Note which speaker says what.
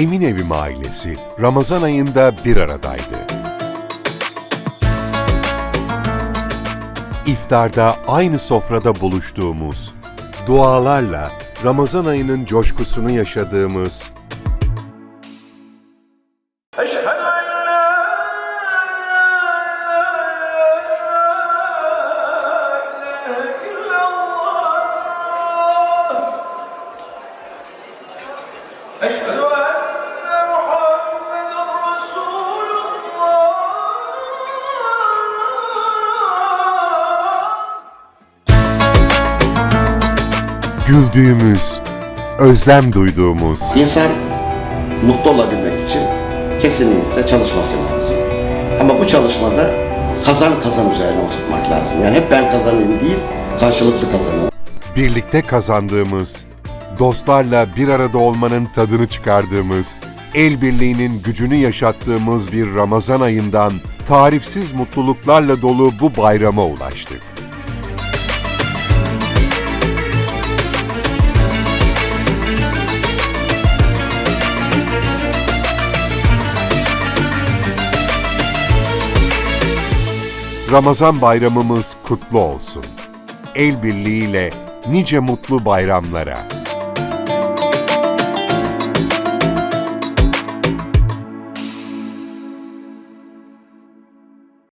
Speaker 1: Emin Evim ailesi Ramazan ayında bir aradaydı. İftarda aynı sofrada buluştuğumuz, dualarla Ramazan ayının coşkusunu yaşadığımız
Speaker 2: Eşhedü
Speaker 1: güldüğümüz, özlem duyduğumuz,
Speaker 3: İnsan mutlu olabilmek için kesinlikle çalışması lazım. Ama bu çalışmada kazan kazan üzerine oturtmak lazım. Yani hep ben kazanayım değil, karşılıklı kazanın.
Speaker 1: birlikte kazandığımız, dostlarla bir arada olmanın tadını çıkardığımız, el birliğinin gücünü yaşattığımız bir Ramazan ayından tarifsiz mutluluklarla dolu bu bayrama ulaştık. Ramazan bayramımız kutlu olsun. El birliğiyle nice mutlu bayramlara.